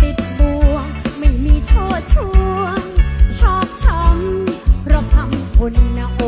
ติดบัว ไม่มีโชดช่วง ชอบช้ำเพราะทำคนนะ